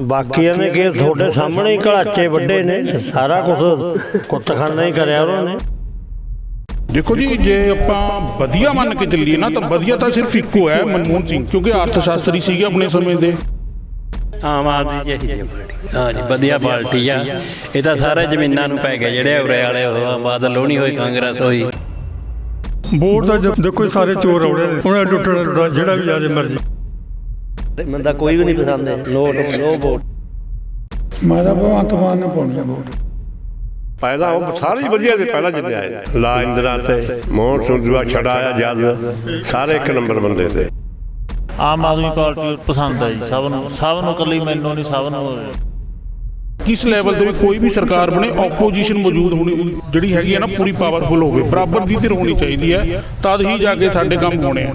ਬਾਕੀਆਂ ਨੇ ਕਿ ਤੁਹਾਡੇ ਸਾਹਮਣੇ ਹੀ ਘਲਾਚੇ ਵੱਡੇ ਨੇ ਸਾਰਾ ਕੁਝ ਕੁੱਤਖਾਨਾ ਹੀ ਕਰਿਆ ਉਹਨਾਂ ਨੇ। ਦੇਖੋ ਜੀ ਜੇ ਆਪਾਂ ਵਧੀਆ ਮੰਨ ਕੇ ਚੱਲੀਏ ਨਾ ਤਾਂ ਵਧੀਆ ਤਾਂ ਸਿਰਫ ਇੱਕੋ ਹੈ ਮਨਮੋਹਨ ਸਿੰਘ ਕਿਉਂਕਿ ਅਰਥ ਸ਼ਾਸਤਰੀ ਸੀਗੇ ਆਪਣੇ ਸਮੇਂ ਦੇ। ਆਮ ਆਦਮੀ ਚਾਹੀਦੀ ਪਾਰਟੀ ਹਾਂ ਜੀ ਵਧੀਆ ਪਾਰਟੀ ਆ। ਇਹ ਤਾਂ ਸਾਰੇ ਜ਼ਮੀਨਾਂ ਨੂੰ ਪੈ ਗਏ ਜਿਹੜੇ ਉਰੇ ਵਾਲੇ ਹੋ ਬਾਦਲ ਹੋਣੀ ਹੋਈ ਕਾਂਗਰਸ ਹੋਈ। ਵੋਟ ਤਾਂ ਦੇਖੋ ਸਾਰੇ ਚੋਰ ਰੌੜੇ ਨੇ। ਉਹਨਾਂ ਲੁੱਟਣਾ ਜਿਹੜਾ ਵੀ ਆ ਜੇ ਮਰਜ਼ੀ। ਮੈਨੂੰ ਤਾਂ ਕੋਈ ਵੀ ਨਹੀਂ ਪਸੰਦ ਹੈ। ਨੋ ਨੋ ਵੋਟ ਮੈਂ ਤਾਂ ਭਗਵੰਤ ਮਾਨ ਨੂੰ ਪਾਉਣੀ ਆ ਵੋਟ ਪਹਿਲਾਂ ਉਹ ਸਾਰੇ ਹੀ ਵਧੀਆ ਸੀ ਪਹਿਲਾਂ ਜਿੰਨੇ ਆਏ ਲਾ ਇੰਦਰਾ ਤੇ ਮੋਹਨ ਸਿੰਘ ਦਾ ਛੜਾਇਆ ਜਦ ਸਾਰੇ ਇੱਕ ਨੰਬਰ ਬੰਦੇ ਤੇ। ਆਮ ਆਦਮੀ ਪਾਰਟੀ ਪਸੰਦ ਹੈ ਜੀ ਸਭ ਨੂੰ ਸਭ ਨੂੰ ਇਕੱਲੀ ਮੈਨੂੰ ਨਹੀਂ ਸਭ ਨੂੰ। ਕਿਸ ਲੈਵਲ ਤੇ ਵੀ ਕੋਈ ਵੀ ਸਰਕਾਰ ਬਣੇ ਆਪੋਜੀਸ਼ਨ ਮੌਜੂਦ ਹੋਣੀ ਜਿਹੜੀ ਹੈਗੀ ਹੈ ਨਾ ਪੂਰੀ ਪਾਵਰਫੁਲ ਹੋਵੇ। ਬਰਾਬਰ ਦੀ ਧਿਰ ਹੋਣੀ ਚਾਹੀਦੀ ਹੈ। ਤਦ ਹੀ ਜਾ ਕੇ ਸਾਡੇ ਕੰਮ ਹੋਣੇ ਆ।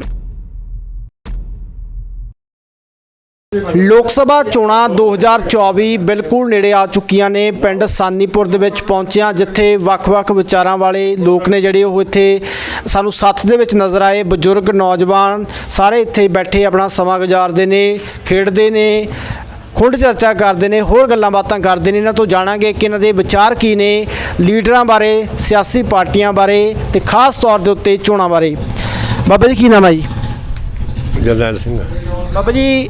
ਲੋਕ ਸਭਾ ਚੋਣਾਂ 2024 ਬਿਲਕੁਲ ਨੇੜੇ ਆ ਚੁੱਕੀਆਂ ਨੇ। ਪਿੰਡ ਸਾਨੀਪੁਰ ਦੇ ਵਿੱਚ ਪਹੁੰਚਿਆ ਜਿੱਥੇ ਵੱਖ-ਵੱਖ ਵਿਚਾਰਾਂ ਵਾਲੇ ਲੋਕ ਨੇ ਜਿਹੜੇ ਉਹ ਇੱਥੇ ਸਾਨੂੰ ਸੱਥ ਦੇ ਵਿੱਚ ਨਜ਼ਰ ਆਏ। ਬਜ਼ੁਰਗ ਨੌਜਵਾਨ ਸਾਰੇ ਇੱਥੇ ਬੈਠੇ ਆਪਣਾ ਸਮਾਂ ਗੁਜ਼ਾਰਦੇ ਨੇ ਖੇਡਦੇ ਨੇ ਖੁੰਡ ਚਰਚਾ ਕਰਦੇ ਨੇ ਹੋਰ ਗੱਲਾਂ ਬਾਤਾਂ ਕਰਦੇ ਨੇ। ਇਹਨਾਂ ਤੋਂ ਜਾਣਾਂਗੇ ਕਿ ਇਹਨਾਂ ਦੇ ਵਿਚਾਰ ਕੀ ਨੇ ਲੀਡਰਾਂ ਬਾਰੇ ਸਿਆਸੀ ਪਾਰਟੀਆਂ ਬਾਰੇ ਤੇ ਖਾਸ ਤੌਰ ਦੇ ਉੱਤੇ ਚੋਣਾਂ ਬਾਰੇ। ਬਾਬਾ ਜੀ ਕੀ ਨਾਮ ਹੈ ਜੀ? ਜਰਨੈਲ ਸਿੰਘ। ਬਾਬਾ ਜੀ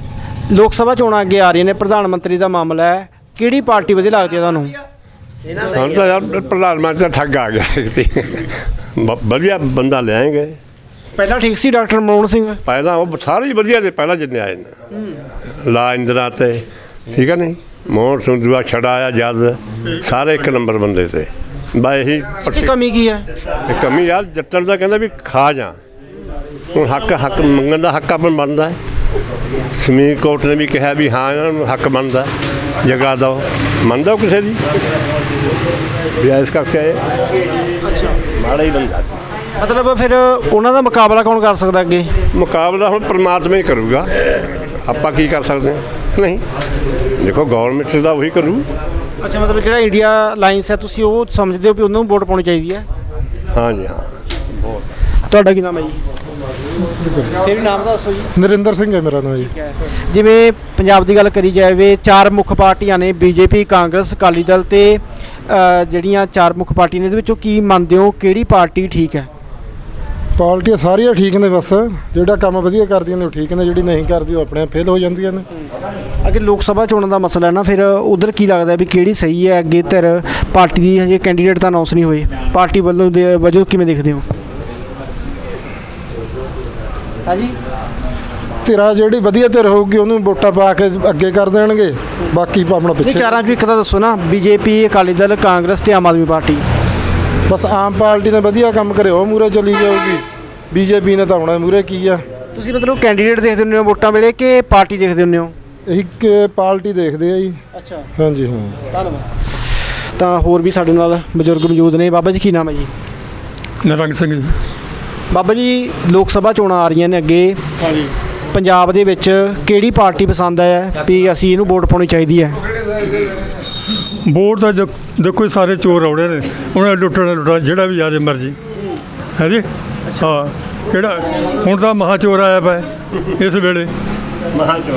ਲੋਕ ਸਭਾ ਚੋਣਾਂ ਅੱਗੇ ਆ ਰਹੀਆਂ ਨੇ ਪ੍ਰਧਾਨ ਮੰਤਰੀ ਦਾ ਮਾਮਲਾ ਹੈ। ਕਿਹੜੀ ਪਾਰਟੀ ਵਧੀਆ ਲੱਗਦੀ ਹੈ ਤੁਹਾਨੂੰ? ਹੁਣ ਤਾਂ ਯਾਰ ਪ੍ਰਧਾਨ ਮੰਤਰੀ ਦਾ ਠੱਗ ਆ ਗਿਆ। ਕਿਤੇ ਵਧੀਆ ਬੰਦਾ ਲਿਆਏਗੇ। ਪਹਿਲਾਂ ਠੀਕ ਸੀ ਡਾਕਟਰ ਮਨਮੋਹਨ ਸਿੰਘ? ਪਹਿਲਾਂ ਉਹ ਸਾਰੇ ਹੀ ਵਧੀਆ ਸੀ ਪਹਿਲਾਂ ਜਿੰਨੇ ਆਏ ਨੇ। ਲਾ ਇੰਦਰਾ ਤੇ ਠੀਕ ਹੈ ਨਹੀਂ? ਮੋਹਨ ਸਿੰਘ ਦਾ ਛੜਾਇਆ ਜਦ ਸਾਰੇ ਇੱਕ ਨੰਬਰ ਬੰਦੇ ਤੇ। ਬਾ ਇਹੀ ਪੱਟੀ ਕਮੀ ਕੀ ਹੈ? ਕਮੀ ਯਾਰ ਜੱਟਣ ਦਾ ਕਹਿੰਦਾ ਵੀ ਖਾ ਜਾ। ਹੁਣ ਹੱਕ ਹੱਕ ਮੰਗਣ ਦਾ ਹੱਕ ਆਪਣ ਬਣਦਾ ਹੈ। ਸਮੀਰ ਕੋਰਟ ਨੇ ਵੀ ਕਿਹਾ ਵੀ ਹਾਂ ਇਹਨਾਂ ਨੂੰ ਹੱਕ ਬਣਦਾ ਜਗ੍ਹਾ ਦਿਓ। ਮੰਨਦਾ ਕਿਸੇ ਦੀ? ਵੀ ਇਸ ਕਰਕੇ ਇਹ ਮਾੜਾ ਹੀ ਬੰਦਾ। ਮਤਲਬ ਫਿਰ ਉਹਨਾਂ ਦਾ ਮੁਕਾਬਲਾ ਕੌਣ ਕਰ ਸਕਦਾ ਅੱਗੇ? ਮੁਕਾਬਲਾ ਹੁਣ ਪ੍ਰਮਾਤਮਾ ਹੀ ਕਰੂਗਾ। ਆਪਾਂ ਕੀ ਕਰ ਸਕਦੇ ਹਾਂ? ਨਹੀਂ। ਦੇਖੋ ਗਵਰਨਮੈਂਟ ਦਾ ਉਹੀ ਕਰੂ। ਅੱਛਾ ਮਤਲਬ ਜਿਹੜਾ ਇੰਡੀਆ ਲਾਈਨਸ ਹੈ ਤੁਸੀਂ ਉਹ ਸਮਝਦੇ ਹੋ ਵੀ ਉਹਨਾਂ ਨੂੰ ਵੋਟ ਪਾਉਣੀ ਚਾਹੀਦੀ ਹੈ? ਹਾਂ ਜੀ ਹਾਂ। ਤੁਹਾਡਾ ਕੀ ਨਾਮ ਹੈ ਜੀ? ਫਿਰ ਨਾਮ ਦੱਸੋ ਜੀ। ਨਰਿੰਦਰ ਸਿੰਘ ਹੈ ਮੇਰਾ ਨਾਮ ਜੀ। ਜਿਵੇਂ ਪੰਜਾਬ ਦੀ ਗੱਲ ਕਰੀ ਜਾਵੇ ਚਾਰ ਮੁੱਖ ਪਾਰਟੀਆਂ ਨੇ ਬੀਜੇਪੀ ਕਾਂਗਰਸ ਅਕਾਲੀ ਦਲ ਤੇ ਜਿਹੜੀਆਂ ਚਾਰ ਮੁੱਖ ਪਾਰਟੀਆਂ ਨੇ ਇਹਦੇ ਵਿੱਚੋਂ ਕੀ ਮੰਨਦੇ ਹੋ? ਕਿਹੜੀ ਪਾਰਟੀ ਠੀਕ ਹੈ? ਪਾਰਟੀਆਂ ਸਾਰੀਆਂ ਠੀਕ ਨੇ ਬਸ। ਜਿਹੜਾ ਕੰਮ ਵਧੀਆ ਕਰਦੀਆਂ ਨੇ ਉਹ ਠੀਕ ਨੇ ਜਿਹੜੀ ਨਹੀਂ ਕਰਦੀ ਉਹ ਆਪਣੇ ਫੇਲ ਹੋ ਜਾਂਦੀਆਂ ਨੇ। ਅੱਗੇ ਲੋਕ ਸਭਾ ਚੋਣਾਂ ਦਾ ਮਸਲਾ ਹੈ ਨਾ ਫਿਰ ਉਧਰ ਕੀ ਲੱਗਦਾ ਵੀ ਕਿਹੜੀ ਸਹੀ ਹੈ? ਅੱਗੇ ਧਿਰ ਪਾਰਟੀ ਦੀ ਹਜੇ ਕੈਂਡੀਡੇਟ ਤਾਂ ਅਨਾਉਂਸ ਨਹੀਂ ਹੋਏ। ਪਾਰਟੀ ਵੱਲੋਂ ਦੇ ਵਜੋਂ ਕਿਵੇਂ ਦੇਖਦੇ ਹੋ? ਹਾਂਜੀ। ਧਿਰਾ ਜਿਹੜੀ ਵਧੀਆ ਧਿਰ ਹੋਊਗੀ ਉਹਨੂੰ ਵੋਟਾਂ ਪਾ ਕੇ ਅੱਗੇ ਕਰ ਦੇਣਗੇ। ਬਾਕੀ ਆਪਣਾ ਨਹੀਂ ਪਿੱਛੇ ਚਾਰਾਂ ਚੋਂ ਇੱਕ ਤਾਂ ਦੱਸੋ ਨਾ ਬੀਜੇਪੀ ਅਕਾਲੀ ਦਲ ਕਾਂਗਰਸ ਤੇ ਆਮ ਆਦਮੀ ਪਾਰਟੀ। ਬਸ ਆਮ ਪਾਰਟੀ ਨੇ ਵਧੀਆ ਕੰਮ ਕਰੇ ਉਹ ਮੂਰੇ ਚਲੀ ਜਾਊਗੀ। ਬੀਜੇਪੀ ਨੇ ਤਾਂ ਹੁਣ ਮੂਰੇ ਕੀ ਆ? ਤੁਸੀਂ ਮਤਲਬ ਕੈਂਡੀਡੇਟ ਦੇਖਦੇ ਹੁੰਦੇ ਹੋ ਵੋਟਾਂ ਵੇਲੇ ਕਿ ਪਾਰਟੀ ਦੇਖਦੇ ਹੁੰਦੇ ਹੋ? ਇਹੀ ਕਿ ਪਾਰਟੀ ਦੇਖਦੇ ਆ ਜੀ। ਅੱਛਾ। ਹਾਂਜੀ ਹਾਂ। ਧੰਨਵਾਦ। ਤਾਂ ਹੋਰ ਵੀ ਸਾਡੇ ਨਾਲ ਬਜ਼ੁਰਗ ਮੌਜੂਦ ਨੇ। ਬਾਬਾ ਜੀ ਕੀ ਨਾਮ ਹੈ ਜੀ? ਨਰੰਗ ਸਿੰਘ ਜੀ। ਬਾਬਾ ਜੀ ਲੋਕ ਸਭਾ ਚੋਣਾਂ ਆ ਰਹੀਆਂ ਨੇ ਅੱਗੇ। ਹਾਂਜੀ। ਪੰਜਾਬ ਦੇ ਵਿੱਚ ਕਿਹੜੀ ਪਾਰਟੀ ਪਸੰਦ ਹੈ ਵੀ ਅਸੀਂ ਇਹਨੂੰ ਵੋਟ ਪਾਉਣੀ ਚਾਹੀਦੀ ਹੈ? ਵੋਟ ਤਾਂ ਦੇਖੋ ਸਾਰੇ ਚੋਰ ਰੌੜੇ ਨੇ। ਉਹਨਾਂ ਨੇ ਲੁੱਟਣਾ ਲੁੱਟਣਾ ਜਿਹੜਾ ਵੀ ਆ ਜੇ ਮਰਜ਼ੀ। ਹੈ ਜੀ? ਹਾਂ। ਕਿਹੜਾ? ਹੁਣ ਤਾਂ ਮਹਾ ਚੋਰ ਆਇਆ ਪਿਆ ਇਸ ਵੇਲੇ।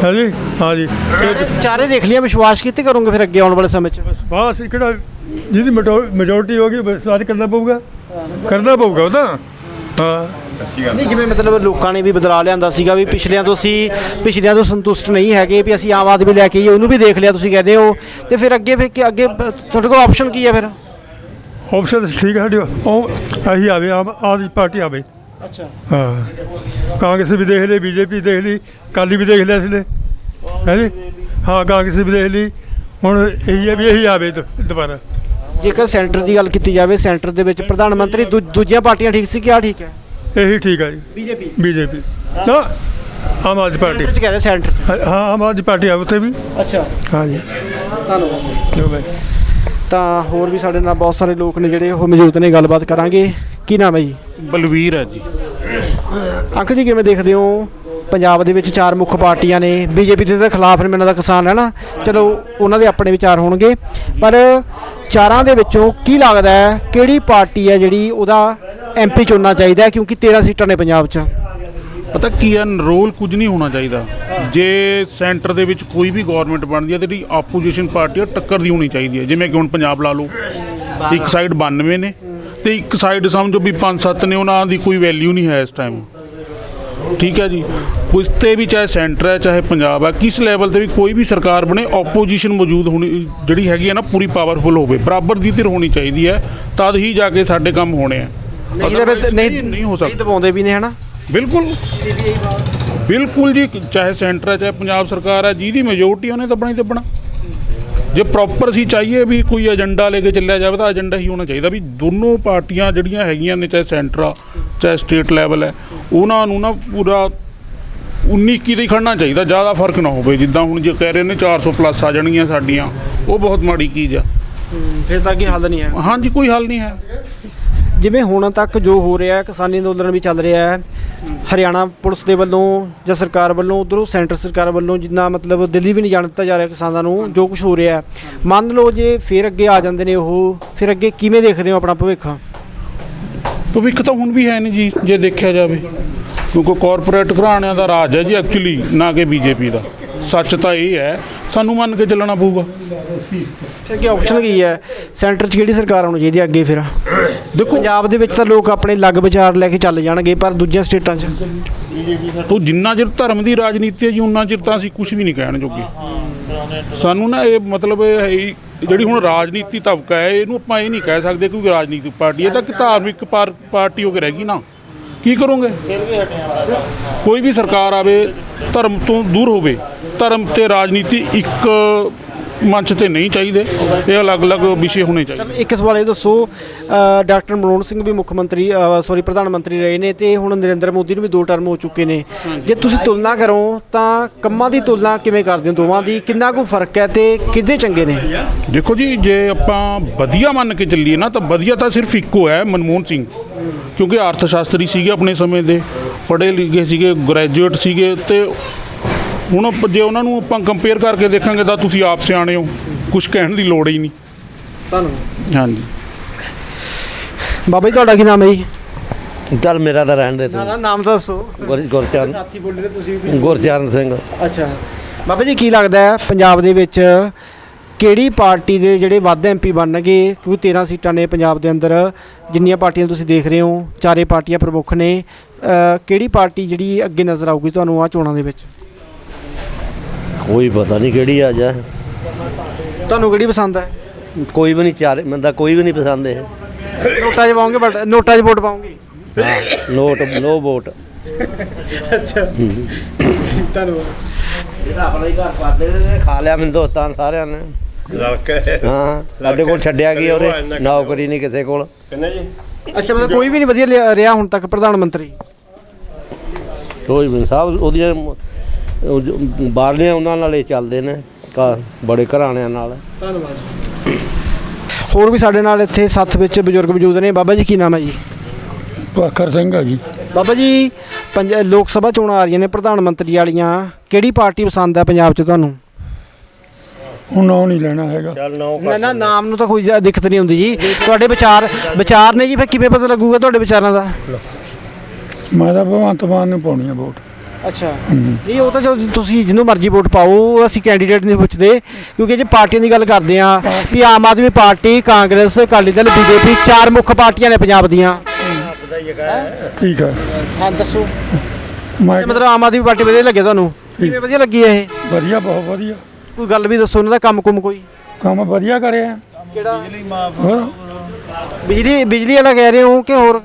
ਹੈ ਜੀ? ਹਾਂ ਜੀ। ਚਾਰੇ ਦੇਖ ਲਿਆ ਵਿਸ਼ਵਾਸ ਕਿਤੇ ਕਰੋਗੇ ਫਿਰ ਅੱਗੇ ਆਉਣ ਵਾਲੇ ਸਮੇਂ 'ਚ? ਬਸ ਕਿਹੜਾ ਜਿਹਦੀ ਮੈਜੋਰਟੀ ਹੋ ਗਈ ਬਸ ਅੱਜ ਕਰਨਾ ਪਊਗਾ। ਕਰਨਾ ਪਊਗਾ ਉਹ ਤਾਂ। ਹਾਂ। ਨਹੀਂ ਜਿਵੇਂ ਮਤਲਬ ਲੋਕਾਂ ਨੇ ਵੀ ਬਦਲਾ ਲਿਆਂਦਾ ਸੀਗਾ ਵੀ ਪਿਛਲਿਆਂ ਤੋਂ ਅਸੀਂ ਪਿਛਲਿਆਂ ਤੋਂ ਸੰਤੁਸ਼ਟ ਨਹੀਂ ਹੈਗੇ ਵੀ ਅਸੀਂ ਆਮ ਆਦਮੀ ਲੈ ਕੇ ਆਈਏ ਉਹਨੂੰ ਵੀ ਦੇਖ ਲਿਆ ਤੁਸੀਂ ਕਹਿੰਦੇ ਹੋ। ਤੇ ਫਿਰ ਅੱਗੇ ਫਿਰ ਕੀ- ਅੱਗੇ ਤੁਹਾਡੇ ਕੋਲ ਆਪਸ਼ਨ ਕੀ ਹੈ ਫਿਰ? ਆਪਸ਼ਨ ਠੀਕ ਹੈ ਸਾਡੀ। ਉਹ ਆਹੀ ਆਵੇ ਆਮ ਆਦਮੀ ਪਾਰਟੀ ਆਵੇ। ਅੱਛਾ। ਹਾਂ। ਕਾਂਗਰਸ ਵੀ ਦੇਖ ਲਈ ਬੀਜੇਪੀ ਦੇਖ ਲਈ ਕਾਲੀ ਵੀ ਦੇਖ ਲਿਆ ਸੀ ਨੇ ਹੈ ਜੀ? ਹਾਂ ਕਾਂਗਰਸ ਵੀ ਦੇਖ ਲਈ। ਹੁਣ ਇਹੀ ਹੈ ਵੀ ਇਹੀ ਆਵੇ ਦੁਬਾਰਾ। ਜੇਕਰ ਸੈਂਟਰ ਦੀ ਗੱਲ ਕੀਤੀ ਜਾਵੇ ਸੈਂਟਰ ਦੇ ਵਿੱਚ ਪ੍ਰਧਾਨ ਮੰਤਰੀ ਦੂ- ਦੂਜੀਆਂ ਪਾਰਟੀਆਂ ਠੀਕ ਸੀ ਕਿ ਆ ਠੀਕ ਹੈ? ਇਹੀ ਠੀਕ ਹੈ ਜੀ। ਬੀਜੇਪੀ। ਬੀਜੇਪੀ। ਨਾ ਆਮ ਆਦਮੀ ਪਾਰਟੀ। ਸੈਂਟਰ 'ਚ ਕਹਿ ਰਹੇ ਸੈਂਟਰ ਹਾਂ ਹਾਂ, ਆਮ ਆਦਮੀ ਪਾਰਟੀ ਆਵੇ ਉੱਥੇ ਵੀ। ਅੱਛਾ। ਹਾਂ ਜੀ ਧੰਨਵਾਦ। ਲਓ ਬਾਈ। ਤਾਂ ਹੋਰ ਵੀ ਸਾਡੇ ਨਾਲ ਬਹੁਤ ਸਾਰੇ ਲੋਕ ਨੇ ਜਿਹੜੇ ਉਹ ਮੌਜੂਦ ਨੇ ਗੱਲਬਾਤ ਕਰਾਂਗੇ। ਕੀ ਨਾਮ ਹੈ ਜੀ? ਬਲਵੀਰ ਹੈ ਜੀ। ਅੰਕਲ ਜੀ ਕਿਵੇਂ ਦੇਖਦੇ ਹੋ? ਪੰਜਾਬ ਦੇ ਵਿੱਚ ਚਾਰ ਮੁੱਖ ਪਾਰਟੀਆਂ ਨੇ। ਬੀਜੇਪੀ ਦੇ ਤਾਂ ਖਿਲਾਫ ਨੇ ਮੈਨੂੰ ਦਾ ਕਿਸਾਨ ਹੈ ਨਾ। ਚਲੋ ਉਹਨਾਂ ਦੇ ਆਪਣੇ ਵਿਚਾਰ ਹੋਣਗੇ। ਪਰ ਚਾਰਾਂ ਦੇ ਵਿੱਚੋਂ ਕੀ ਲੱਗਦਾ ਹੈ, ਕਿਹੜੀ ਪਾਰਟੀ ਹੈ ਜਿਹੜੀ ਉਹਦਾ ਐਮਪੀ ਚੁਣਨਾ ਚਾਹੀਦਾ ਕਿਉਂਕਿ 13 ਸੀਟਾਂ ਨੇ ਪੰਜਾਬ 'ਚ। ਪਤਾ ਕੀ ਹੈ ਰੋਲ ਕੁਝ ਨਹੀਂ ਹੋਣਾ ਚਾਹੀਦਾ। ਜੇ ਸੈਂਟਰ ਦੇ ਵਿੱਚ ਕੋਈ ਵੀ ਗਵਰਨਮੈਂਟ ਬਣਦੀ ਹੈ, ਤੇ ਜਿਹੜੀ ਆਪੋਜੀਸ਼ਨ ਪਾਰਟੀ ਆ ਟੱਕਰ ਦੀ ਹੋਣੀ ਚਾਹੀਦੀ ਹੈ। ਜਿਵੇਂ ਕਿ ਹੁਣ ਪੰਜਾਬ ਲਾ ਲਓ, ਇੱਕ ਸਾਈਡ 92 ਨੇ, ਤੇ ਇੱਕ ਸਾਈਡ ਸਮਝੋ ਵੀ 5-7 ਨੇ, ਉਹਨਾਂ ਦੀ ਕੋਈ ਵੈਲਿਊ ਨਹੀਂ ਹੈ ਇਸ ਟਾਈਮ ਠੀਕ ਹੈ ਜੀ। ਕੁਛ ਤੇ ਵੀ ਚਾਹੇ ਸੈਂਟਰ ਹੈ ਚਾਹੇ ਪੰਜਾਬ ਹੈ ਕਿਸ ਲੈਵਲ ਤੇ ਵੀ ਕੋਈ ਵੀ ਸਰਕਾਰ ਬਣੇ ਆਪੋਜੀਸ਼ਨ ਮੌਜੂਦ ਹੋਣੀ ਜਿਹੜੀ ਹੈਗੀ ਹੈ ਨਾ ਪੂਰੀ ਪਾਵਰਫੁਲ ਹੋਵੇ। ਬਰਾਬਰ ਦੀ ਧਿਰ ਹੋਣੀ ਚਾਹੀਦੀ ਹੈ। ਤਦ ਹੀ ਜਾ ਕੇ ਸਾਡੇ ਕੰਮ ਹੋਣੇ ਆ। ਨਹੀਂ ਹੋ ਸਕਦਾ। ਦਬਾਉਂਦੇ ਵੀ ਨੇ ਹਨਾ? ਬਿਲਕੁਲ। ਬਿਲਕੁਲ ਜੀ ਚਾਹੇ ਸੈਂਟਰ ਹੈ ਚਾਹੇ ਪੰਜਾਬ ਸਰਕਾਰ ਹੈ ਜਿਹਦੀ ਮੈਜੋਰਟੀ ਉਹਨੇ ਦੱਬਣਾ ਹੀ ਦੱਬਣਾ। ਜੇ ਪ੍ਰੋਪਰ ਅਸੀਂ ਚਾਹੀਏ ਵੀ ਕੋਈ ਏਜੰਡਾ ਲੈ ਕੇ ਚੱਲਿਆ ਜਾਵੇ ਤਾਂ ਏਜੰਡਾ ਹੀ ਹੋਣਾ ਚਾਹੀਦਾ ਵੀ ਦੋਨੋਂ ਪਾਰਟੀਆਂ ਜਿਹੜੀਆਂ ਹੈਗੀਆਂ ਨੇ ਚਾਹੇ ਸੈਂਟਰ ਆ ਚਾਹੇ ਸਟੇਟ ਲੈਵਲ ਹੈ ਉਹਨਾਂ ਨੂੰ ਨਾ ਪੂਰਾ 19 21 ਤੇ ਖੜਨਾ ਚਾਹੀਦਾ ਜ਼ਿਆਦਾ ਫ਼ਰਕ ਨਾ ਹੋਵੇ। ਜਿੱਦਾਂ ਹੁਣ ਜੇ ਕਹਿ ਰਹੇ ਨੇ 400 ਪਲੱਸ ਆ ਜਾਣਗੀਆਂ ਸਾਡੀਆਂ ਉਹ ਬਹੁਤ ਮਾੜੀ ਚੀਜ਼ ਆ। ਫਿਰ ਤਾਂ ਕੀ ਹੱਲ ਨਹੀਂ ਹੈ। ਹਾਂਜੀ ਕੋਈ ਹੱਲ ਨਹੀਂ ਹੈ। ਜਿਵੇਂ ਹੁਣ ਤੱਕ ਜੋ ਹੋ ਰਿਹਾ ਹੈ ਕਿਸਾਨੀ ਅੰਦੋਲਨ ਵੀ ਚੱਲ ਰਿਹਾ ਹੈ ਹਰਿਆਣਾ ਪੁਲਿਸ ਦੇ ਵੱਲੋਂ ਜਾਂ ਸਰਕਾਰ ਵੱਲੋਂ, ਉਧਰੋਂ ਸੈਂਟਰ ਸਰਕਾਰ ਵੱਲੋਂ ਜਿੰਨਾ ਮਤਲਬ ਦਿੱਲੀ ਵੀ ਨਹੀਂ ਜਾਣ ਦਿੱਤਾ ਜਾ ਰਿਹਾ ਕਿਸਾਨਾਂ ਨੂੰ, ਜੋ ਕੁਝ ਹੋ ਰਿਹਾ ਮੰਨ ਲਓ ਜੇ ਫਿਰ ਅੱਗੇ ਆ ਜਾਂਦੇ ਨੇ ਉਹ, ਫਿਰ ਅੱਗੇ ਕਿਵੇਂ ਦੇਖ ਰਹੇ ਹੋ ਆਪਣਾ ਭਵਿੱਖ? ਭਵਿੱਖ ਤਾਂ ਹੁਣ ਵੀ ਹੈ ਨਹੀਂ ਜੀ, ਜੇ ਦੇਖਿਆ ਜਾਵੇ। ਕਿਉਂਕਿ ਕਾਰਪੋਰੇਟ ਘਰਾਣਿਆਂ ਦਾ ਰਾਜ ਹੈ ਜੀ ਐਕਚੁਅਲੀ ਨਾ ਕਿ ਬੀਜੇਪੀ ਦਾ। ਸੱਚ ਤਾਂ ਇਹ ਹੈ ਸਾਨੂੰ ਮੰਨ ਕੇ ਚੱਲਣਾ ਪਊਗਾ। ਫਿਰ ਕੀ ਆਪਸ਼ਨ ਕੀ ਹੈ? ਸੈਂਟਰ 'ਚ ਕਿਹੜੀ ਸਰਕਾਰ ਆਉਣੀ ਚਾਹੀਦੀ ਹੈ ਅੱਗੇ ਫਿਰ? ਦੇਖੋ। ਪੰਜਾਬ ਦੇ ਵਿੱਚ ਤਾਂ ਲੋਕ ਆਪਣੇ ਲੱਗ ਵਿਚਾਰ ਲੈ ਕੇ ਚੱਲ ਜਾਣਗੇ ਪਰ ਦੂਜੀਆਂ ਸਟੇਟਾਂ 'ਚ। ਤੋ ਜਿੰਨਾ ਚਿਰ ਧਰਮ ਦੀ ਰਾਜਨੀਤੀ ਹੈ ਜੀ ਉਨਾ ਚਿਰ ਤਾਂ ਅਸੀਂ ਕੁਝ ਵੀ ਨਹੀਂ ਕਹਿਣ ਜੋਗੇ। ਸਾਨੂੰ ਨਾ ਇਹ ਮਤਲਬ ਇਹ ਜਿਹੜੀ ਹੁਣ ਰਾਜਨੀਤੀ ਤਬਕਾ ਹੈ ਇਹਨੂੰ ਆਪਾਂ ਇਹ ਨਹੀਂ ਕਹਿ ਸਕਦੇ ਕਿ ਰਾਜਨੀਤਿਕ ਪਾਰਟੀ ਹੈ ਤਾਂ ਕਿ ਧਾਰਮਿਕ ਪਾਰ- ਪਾਰਟੀ ਹੋ ਕੇ ਰਹਿ ਗਈ ਨਾ। ਕੀ ਕਰੋਗੇ? ਕੋਈ ਵੀ ਸਰਕਾਰ ਆਵੇ ਧਰਮ ਤੋਂ ਦੂਰ ਹੋਵੇ ਧਰਮ ਤੇ ਰਾਜਨੀਤੀ ਇੱਕ ਮੰਚ ਤੇ ਨਹੀਂ ਚਾਹੀਦੇ। ਇਹ ਅਲੱਗ-ਅਲੱਗ ਵਿਸ਼ੇ ਹੋਣੇ ਚਾਹੀਦੇ। ਇੱਕ ਸਵਾਲ ਇਹ ਦੱਸੋ ਡਾਕਟਰ ਮਨਮੋਹਨ ਸਿੰਘ ਵੀ ਮੁੱਖ ਮੰਤਰੀ ਸੌਰੀ ਪ੍ਰਧਾਨ ਮੰਤਰੀ ਰਹੇ ਨੇ ਤੇ ਹੁਣ ਨਰਿੰਦਰ ਮੋਦੀ ਨੂੰ ਵੀ ਦੋ ਟਰਮ ਹੋ ਚੁੱਕੇ ਨੇ। ਜੇ ਤੁਸੀਂ ਤੁਲਨਾ ਕਰੋ ਤਾਂ ਕੰਮਾਂ ਦੀ ਤੁਲਨਾ ਕਿਵੇਂ ਕਰਦੇ ਹੋ? ਦੋਵਾਂ ਦੀ ਕਿੰਨਾ ਕੁ ਫ਼ਰਕ ਹੈ ਤੇ ਕਿਹਦੇ ਚੰਗੇ ਨੇ? ਦੇਖੋ ਜੀ ਜੇ ਆਪਾਂ ਵਧੀਆ ਮੰਨ ਕੇ ਚੱਲੀਏ ਨਾ ਤਾਂ ਵਧੀਆ ਤਾਂ ਸਿਰਫ ਇੱਕੋ ਹੈ ਮਨਮੋਹਨ ਸਿੰਘ। ਕਿਉਂਕਿ ਅਰਥ ਸ਼ਾਸਤਰੀ ਸੀਗੇ ਆਪਣੇ ਸਮੇਂ ਦੇ ਪੜ੍ਹੇ ਲਿਖੇ ਸੀਗੇ ਗ੍ਰੈਜੂਏਟ ਸੀਗੇ ਤੇ ਹੁਣ ਆਪਾਂ- ਜੇ ਉਹਨਾਂ ਨੂੰ ਆਪਾਂ ਕੰਪੇਅਰ ਕਰਕੇ ਦੇਖਾਂਗੇ ਤਾਂ ਤੁਸੀਂ ਆਪ ਸਿਆਣੇ ਹੋ। ਕੁਝ ਕਹਿਣ ਦੀ ਲੋੜ ਹੀ ਨਹੀਂ। ਧੰਨਵਾਦ। ਹਾਂਜੀ। ਬਾਬਾ ਜੀ ਤੁਹਾਡਾ ਕੀ ਨਾਮ ਹੈ ਜੀ? ਚੱਲ ਮੇਰਾ ਤਾਂ ਰਹਿਣ ਦੇ ਤੂੰ। ਨਾ ਨਾਮ ਤਾਂ ਦੱਸੋ। ਗੁਰ- ਗੁਰਚਰਨ। ਸਾਥੀ ਬੋਲੇ ਨੇ ਤੁਸੀਂ ਵੀ ਗੁਰਚਰਨ ਸਿੰਘ। ਅੱਛਾ। ਬਾਬਾ ਜੀ ਕੀ ਲੱਗਦਾ ਹੈ ਪੰਜਾਬ ਦੇ ਵਿੱਚ ਕਿਹੜੀ ਪਾਰਟੀ ਦੇ ਜਿਹੜੇ ਵੱਧ ਐਮਪੀ ਬਣਨਗੇ? ਕਿਉਂਕਿ 13 ਸੀਟਾਂ ਨੇ ਪੰਜਾਬ ਦੇ ਅੰਦਰ। ਜਿੰਨੀਆਂ ਪਾਰਟੀਆਂ ਤੁਸੀਂ ਦੇਖ ਰਹੇ ਹੋ ਚਾਰੇ ਪਾਰਟੀਆਂ ਪ੍ਰਮੁੱਖ ਨੇ। ਅ, ਕਿਹੜੀ ਪਾਰਟੀ ਜਿਹੜੀ ਅੱਗੇ ਨਜ਼ਰ ਆਊਗੀ ਤੁਹਾਨੂੰ ਆ ਚੋਣਾਂ ਦੇ ਵਿੱਚ? ਕੋਈ ਪਤਾ ਨਹੀਂ ਕਿਹੜੀ ਆ ਜਾ। ਤੁਹਾਨੂੰ ਕਿਹੜੀ ਪਸੰਦ ਹੈ ਕੋਈ ਵੀ ਨਹੀਂ ਚਾਰੇ ਬੰਦਾ ਕੋਈ ਵੀ ਨਹੀਂ ਪਸੰਦ ਹੈ ਨੋਟਾਂ 'ਚ ਪਾਉਂਗੇ ਬਟ ਨੋਟਾਂ 'ਚ ਵੋਟ ਪਾਉਂਗੇ? NOTA no vote. ਅੱਛਾ। ਧੰਨਵਾਦ। ਆਪਣਾ ਹੀ ਘਰ ਪਾਦੇ ਨੇ ਖਾ ਲਿਆ ਮੈਨੂੰ ਦੋਸਤਾਂ ਨੇ ਸਾਰਿਆਂ ਨੇ। ਹਾਂ। ਸਾਡੇ ਕੋਲ ਛੱਡਿਆ ਕੀ ਉਹਰੇ ਨੌਕਰੀ ਨਹੀਂ ਕਿਸੇ ਕੋਲ। ਅੱਛਾ ਮਤਲਬ ਕੋਈ ਵੀ ਨਹੀਂ ਵਧੀਆ ਲਿਆ- ਰਿਹਾ ਹੁਣ ਤੱਕ ਪ੍ਰਧਾਨ ਮੰਤਰੀ। ਕੋਈ ਵੀ ਨੀ, ਸਭ ਉਹਦੀਆਂ ਮ- ਬਾਹਰਲੀਆਂ ਉਹਨਾਂ ਨਾਲ ਹੀ ਚੱਲਦੇ ਨੇ ਘਰ ਬੜੇ ਘਰਾਣਿਆਂ ਨਾਲ। ਧੰਨਵਾਦ ਹੋਰ ਵੀ ਸਾਡੇ ਨਾਲ ਇੱਥੇ ਸੱਥ ਵਿੱਚ ਬਜ਼ੁਰਗ ਮੌਜੂਦ ਨੇ। ਬਾਬਾ ਜੀ ਕੀ ਨਾਮ ਹੈ ਜੀ? ਭਾਖਰ ਸਿੰਘ ਆ ਜੀ। ਬਾਬਾ ਜੀ ਲੋਕ ਸਭਾ ਚੋਣਾਂ ਆ ਰਹੀਆਂ ਨੇ ਪ੍ਰਧਾਨ ਮੰਤਰੀ ਵਾਲੀਆਂ। ਕਿਹੜੀ ਪਾਰਟੀ ਪਸੰਦ ਹੈ ਪੰਜਾਬ 'ਚ ਤੁਹਾਨੂੰ? ਹੁਣ ਨਾਂ ਨਹੀਂ ਲੈਣਾ ਹੈਗਾ। ਨਾ ਨਾ ਨਾਮ ਨੂੰ ਤਾਂ ਕੋਈ ਜ਼ਿਆਦਾ ਦਿੱਕਤ ਨਹੀਂ ਹੁੰਦੀ ਜੀ। ਤੁਹਾਡੇ ਵਿਚਾਰ ਵਿਚਾਰ ਨੇ ਜੀ ਫਿਰ ਕਿਵੇਂ ਪਤਾ ਲੱਗੂਗਾ ਤੁਹਾਡੇ ਵਿਚਾਰਾਂ ਦਾ? ਮੈਂ ਤਾਂ ਭਗਵੰਤ ਮਾਨ ਨੂੰ ਪਾਉਣੀ ਆ ਵੋਟ। ਅੱਛਾ। ਨਹੀਂ ਉਹ ਤਾਂ ਜੋ ਤੁਸੀਂ ਜਿਹਨੂੰ ਮਰਜ਼ੀ ਵੋਟ ਪਾਓ ਅਸੀਂ ਕੈਂਡੀਡੇਟ ਨਹੀਂ ਪੁੱਛਦੇ ਕਿਉਂਕਿ ਜੇ ਪਾਰਟੀਆਂ ਦੀ ਗੱਲ ਕਰਦੇ ਆ ਵੀ ਆਮ ਆਦਮੀ ਪਾਰਟੀ ਕਾਂਗਰਸ ਅਕਾਲੀ ਦਲ ਬੀਜੇਪੀ ਚਾਰ ਮੁੱਖ ਪਾਰਟੀਆਂ ਨੇ ਪੰਜਾਬ ਦੀਆਂ। ਠੀਕ ਹੈ ਹਾਂ ਦੱਸੋ। ਮੈਂ ਮਤਲਬ ਆਮ ਆਦਮੀ ਪਾਰਟੀ ਵਧੀਆ ਲੱਗੇ ਤੁਹਾਨੂੰ? ਕਿਵੇਂ ਵਧੀਆ ਲੱਗੀ ਇਹ? ਵਧੀਆ ਬਹੁਤ ਵਧੀਆ। ਕੋਈ ਗੱਲ ਵੀ ਦੱਸੋ ਉਹਨਾਂ ਦਾ ਕੰਮ ਕੁਮ ਕੋਈ? ਕੰਮ ਵਧੀਆ ਕਰਿਆ। ਕਿਹੜਾ? ਬਿਜਲੀ ਬਿਜਲੀ ਵਾਲਾ ਕਹਿ ਰਹੇ ਹੋ ਕਿ ਹੋਰ?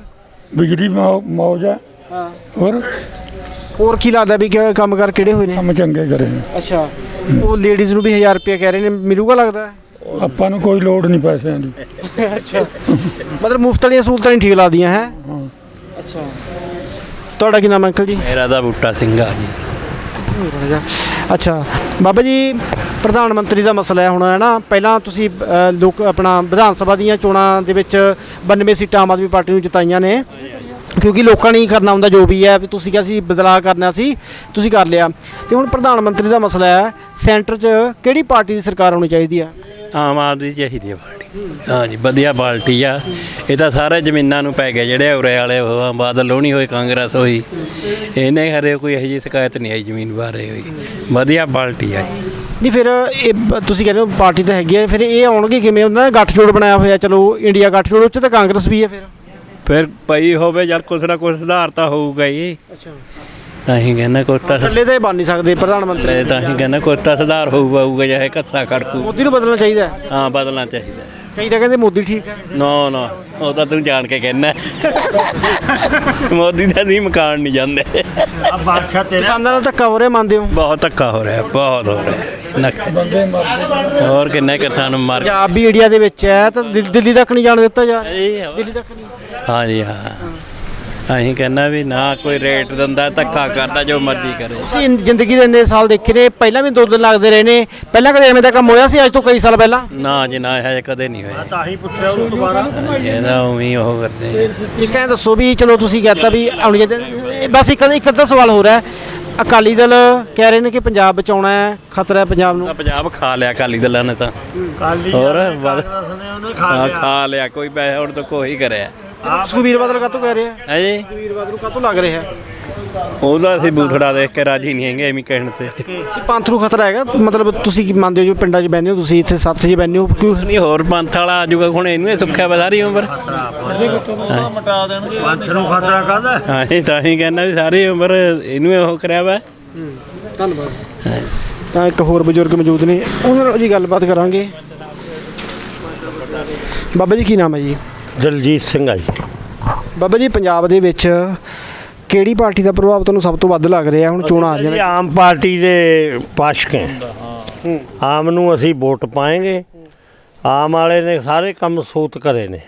ਬਿਜਲੀ ਮੌਜ ਹੈ ਹਾਂ। ਹੋਰ? ਹੋਰ ਕੀ ਲੱਗਦਾ ਵੀ ਕਿ ਕੰਮ ਕਰ ਕਿਹੜੇ ਹੋਏ ਨੇ? ਕੰਮ ਚੰਗੇ ਕਰੇ ਨੇ। ਅੱਛਾ। ਉਹ ਲੇਡੀਜ਼ ਨੂੰ ਵੀ 1000 ਰੁਪਏ ਕਹਿ ਰਹੇ ਨੇ ਮਿਲੂਗਾ ਲੱਗਦਾ? ਆਪਾਂ ਨੂੰ ਕੋਈ ਲੋੜ ਨਹੀਂ ਪੈਸਿਆਂ ਦੀ। ਅੱਛਾ। ਮਤਲਬ ਮੁਫਤ ਵਾਲੀਆਂ ਸਹੂਲਤਾਂ ਨਹੀਂ ਠੀਕ ਲੱਗਦੀਆਂ ਹੈ? ਅੱਛਾ। ਤੁਹਾਡਾ ਕੀ ਨਾਮ ਹੈ ਅੰਕਲ ਜੀ? ਮੇਰਾ ਦਾ ਬੂਟਾ ਸਿੰਘ ਆ ਜੀ। ਅੱਛਾ। ਬਾਬਾ ਜੀ ਪ੍ਰਧਾਨ ਮੰਤਰੀ ਦਾ ਮਸਲਾ ਹੈ ਹੁਣ ਹੈ ਨਾ? ਪਹਿਲਾਂ ਤੁਸੀਂ ਅ, ਲੋਕ ਆਪਣਾ ਵਿਧਾਨ ਸਭਾ ਦੀਆਂ ਚੋਣਾਂ ਦੇ ਵਿੱਚ 92 ਸੀਟਾਂ ਆਮ ਆਦਮੀ ਪਾਰਟੀ ਨੂੰ ਜਿਤਾਈਆਂ ਨੇ। ਕਿਉਂਕਿ ਲੋਕਾਂ ਨੇ ਹੀ ਕਰਨਾ ਹੁੰਦਾ ਜੋ ਵੀ ਹੈ ਵੀ ਤੁਸੀਂ ਕਿਹਾ ਸੀ ਬਦਲਾਅ ਕਰਨਾ ਸੀ ਤੁਸੀਂ ਕਰ ਲਿਆ। ਤੇ ਹੁਣ ਪ੍ਰਧਾਨ ਮੰਤਰੀ ਦਾ ਮਸਲਾ ਹੈ ਸੈਂਟਰ 'ਚ ਕਿਹੜੀ ਪਾਰਟੀ ਦੀ ਸਰਕਾਰ ਹੋਣੀ ਚਾਹੀਦੀ ਹੈ ਆਮ ਆਦਮੀ ਚਾਹੀਦੀ ਹੈ ਪਾਰਟੀ। ਹਾਂਜੀ ਵਧੀਆ ਪਾਰਟੀ ਆ। ਇਹ ਤਾਂ ਸਾਰੇ ਜ਼ਮੀਨਾਂ ਨੂੰ ਪੈ ਗਏ ਜਿਹੜੇ ਉਰੇ ਵਾਲੇ ਉਹ ਆ, ਬਾਦਲ ਹੋਣੀ ਹੋਈ ਕਾਂਗਰਸ ਹੋਈ। ਇਹਨੇ ਹਰੇ ਕੋਈ ਇਹੋ ਜਿਹੀ ਸ਼ਿਕਾਇਤ ਨਹੀਂ ਆਈ ਜ਼ਮੀਨ ਬਾਰੇ ਹੋਈ। ਵਧੀਆ ਪਾਰਟੀ ਆ ਜੀ। ਨਹੀਂ ਫਿਰ ਇਹ ਬ- ਤੁਸੀਂ ਕਹਿੰਦੇ ਹੋ ਪਾਰਟੀ ਤਾਂ ਹੈਗੀ ਹੈ ਫਿਰ ਇਹ ਆਉਣਗੇ ਕਿਵੇਂ? ਉਹਨਾਂ ਦਾ ਗੱਠਜੋੜ ਬਣਾਇਆ ਹੋਇਆ ਚਲੋ ਇੰਡੀਆ ਗੱਠਜੋੜ ਉੱਚ ਤਾਂ ਕਾਂਗਰਸ ਵੀ ਹੈ ਫਿਰ। ਫਿਰ ਪਈ ਹੋਵੇ ਜਦ ਕੁਛ ਨਾ ਕੁਛ ਸੁਧਾਰ ਤਾਂ ਹੋਊਗਾ ਹੀ। ਅੱਛਾ। ਤਾਂ ਹੀ ਕਹਿੰਦਾ ਕੁਛ ਤਾਂ ਇਕੱਲੇ ਤਾਂ ਇਹ ਬਣ ਨਹੀਂ ਸਕਦੇ ਪ੍ਰਧਾਨ ਮੰਤਰੀ। ਲੈ ਤਾਂ ਹੀ ਕਹਿੰਦਾ ਕੁਛ ਤਾਂ ਸੁਧਾਰ ਹੋਊਗਾ ਹੋਊਗਾ ਚਾਹੇ ਕੱਸਾ ਖੜਕੂ। ਮੋਦੀ ਨੂੰ ਬਦਲਣਾ ਚਾਹੀਦਾ ਹੈ। ਹਾਂ ਬਦਲਣਾ ਚਾਹੀਦਾ ਕਈ ਤਾਂ ਕਹਿੰਦੇ ਮੋਦੀ ਠੀਕ ਹੈ। ਨੋ ਨੋ ਉਹ ਤਾਂ ਤੂੰ ਜਾਣ ਕੇ ਕਹਿਣਾ ਮੋਦੀ ਦਾ ਨਹੀਂ ਮਕਾਨ ਨਹੀਂ ਜਾਂਦੇ। ਆ ਬਾਦਸ਼ਾਹ ਤੇਰਾ। ਕਿਸਾਨਾਂ ਨਾਲ ਧੱਕਾ ਹੋ ਰਿਹਾ ਮੰਨਦੇ ਹੋ? ਬਹੁਤ ਧੱਕਾ ਹੋ ਰਿਹਾ ਬਹੁਤ ਹੋ ਰਿਹਾ। ਹੋਰ ਕਿੰਨੇ ਕਿਸਾਨ ਮਰ ਪੰਜਾਬ ਵੀ ਇੰਡੀਆ ਦੇ ਵਿੱਚ ਹੈ ਤਾਂ ਦਿੱਲੀ ਤੱਕ ਨਹੀਂ ਜਾਣ ਦਿੱਤਾ ਜਾ ਰਿਹਾ। ਦਿੱਲੀ ਤੱਕ ਨਹੀਂ। ਹਾਂਜੀ ਹਾਂ। ਅਸੀਂ ਕਹਿੰਦਾ ਵੀ ਨਾ ਕੋਈ ਰੇਟ ਦਿੰਦਾ ਧੱਕਾ ਕਰਦਾ ਜੋ ਮਰਜ਼ੀ ਕਰੇ। ਤੁਸੀਂ ਇਨ- ਜ਼ਿੰਦਗੀ ਦੇ ਇੰਨੇ ਸਾਲ ਦੇਖੇ ਨੇ ਪਹਿਲਾਂ ਵੀ ਦੋ ਦਿਨ ਲੱਗਦੇ ਰਹੇ ਨੇ। ਪਹਿਲਾਂ ਕਦੇ ਐਵੇਂ ਦਾ ਕੰਮ ਹੋਇਆ ਸੀ ਅੱਜ ਤੋਂ ਕਈ ਸਾਲ ਪਹਿਲਾਂ? ਨਾ ਜੀ ਨਾ ਇਹ ਕਦੇ ਨਹੀਂ ਹੋਇਆ। ਤਾਂ ਹੀ ਪੁੱਛਿਆ ਉਹਨੂੰ ਦੁਬਾਰਾ। ਇਹਦਾ ਉਵੇਂ ਹੀ ਉਹ ਕਰਦੇ ਆ। ਇੱਕ ਐਂ ਦੱਸੋ ਵੀ ਚਲੋ ਤੁਸੀਂ ਕਹਤਾ ਵੀ ਆਉਣੀ ਚਾਹੀਦੀ ਬਸ ਇੱਕ ਇੱਕ ਅੱਧਾ ਸਵਾਲ ਹੋ ਰਿਹਾ ਹੈ। ਅਕਾਲੀ ਦਲ ਕਹਿ ਰਹੇ ਨੇ ਕਿ ਪੰਜਾਬ ਬਚਾਉਣਾ ਹੈ ਖਤਰਾ ਹੈ ਪੰਜਾਬ ਨੂੰ। ਤਾਂ ਪੰਜਾਬ ਖਾ ਲਿਆ ਅਕਾਲੀ ਦਲਾਂ ਨੇ ਤਾਂ। ਕਾਲੀ ਹੋਰ ਵੱਧ- ਉਹਨੇ ਖਾ ਹਾਂ, ਲਿਆ। ਖਾ ਲਿਆ ਕੋਈ ਪੈਸਾ ਹੁਣ ਤਾਂ ਕੋਈ ਕਰਿਆ। ਸੁਖਬੀਰ ਬਾਦਲ ਕਾਹਤੋਂ ਕਹਿ ਰਿਹਾ ਹੈ? ਜੀ? ਸੁਖਬੀਰ ਬਾਦਲ ਨੂੰ ਕਾਹਤੋਂ ਲੱਗ ਰਿਹਾ ਹੈ? ਉਹਦਾ ਅਸੀਂ ਬੂਥੜਾ ਦੇਖ ਕੇ ਰਾਜੀ ਨਹੀਂ ਹੈਗੇ ਐਵੇਂ ਕਹਿਣ ਤੇ। ਕਿ ਪੰਥ ਨੂੰ ਖਤਰਾ ਹੈਗਾ? ਮਤਲਬ ਤੁਸੀਂ ਕੀ ਮੰਨਦੇ ਹੋ ਜੋ ਪਿੰਡਾਂ 'ਚ ਬੈਠੇ ਹੋ ਤੁਸੀਂ ਇੱਥੇ ਸੱਤ 'ਚ ਬੈਠੇ ਹੋ? ਕਿਉਂ ਨਹੀਂ ਹੋਰ ਪੰਥ ਵਾਲਾ ਆ ਜਾਊਗਾ ਹੁਣ ਇਹਨੂੰ ਹੀ ਸੁੱਖਿਆ ਵਾ ਸਾਰੀ ਉਮਰ। ਮਟਾ ਦੇਣਗੇ ਪੰਥ ਨੂੰ ਖਤਰਾ ਕਾਹਦਾ? ਹਾਂ ਇਹ ਤਾਂ ਹੀ ਕਹਿੰਦਾ ਵੀ ਸਾਰੀ ਉਮਰ ਇਹਨੂੰ ਹੀ ਉਹ ਕਰਿਆ ਵਾ। ਧੰਨਵਾਦ। ਤਾਂ ਇੱਕ ਹੋਰ ਬਜ਼ੁਰਗ ਮੌਜੂਦ ਨੇ ਉਹਨਾਂ ਨਾਲ ਜੀ ਗੱਲਬਾਤ ਕਰਾਂਗੇ। ਬਾਬਾ ਜੀ ਕੀ ਨਾਮ ਹੈ ਜੀ? ਦਲਜੀਤ ਸਿੰਘ ਆ ਜੀ। ਬਾਬਾ ਜੀ ਪੰਜਾਬ ਦੇ ਵਿੱਚ ਕਿਹੜੀ ਪਾਰਟੀ ਦਾ ਪ੍ਰਭਾਵ ਤੁਹਾਨੂੰ ਸਭ ਤੋਂ ਵੱਧ ਲੱਗ ਰਿਹਾ? ਹੁਣ ਚੋਣਾਂ ਆ ਰਹੀਆਂ ਨੇ। ਆਮ ਪਾਰਟੀ ਦੇ ਪਾਸ਼ਕ ਹੈ। ਆਮ ਨੂੰ ਅਸੀਂ ਵੋਟ ਪਾਏਂਗੇ। ਆਮ ਵਾਲੇ ਨੇ ਸਾਰੇ ਕੰਮ ਸੂਤ ਕਰੇ ਨੇ।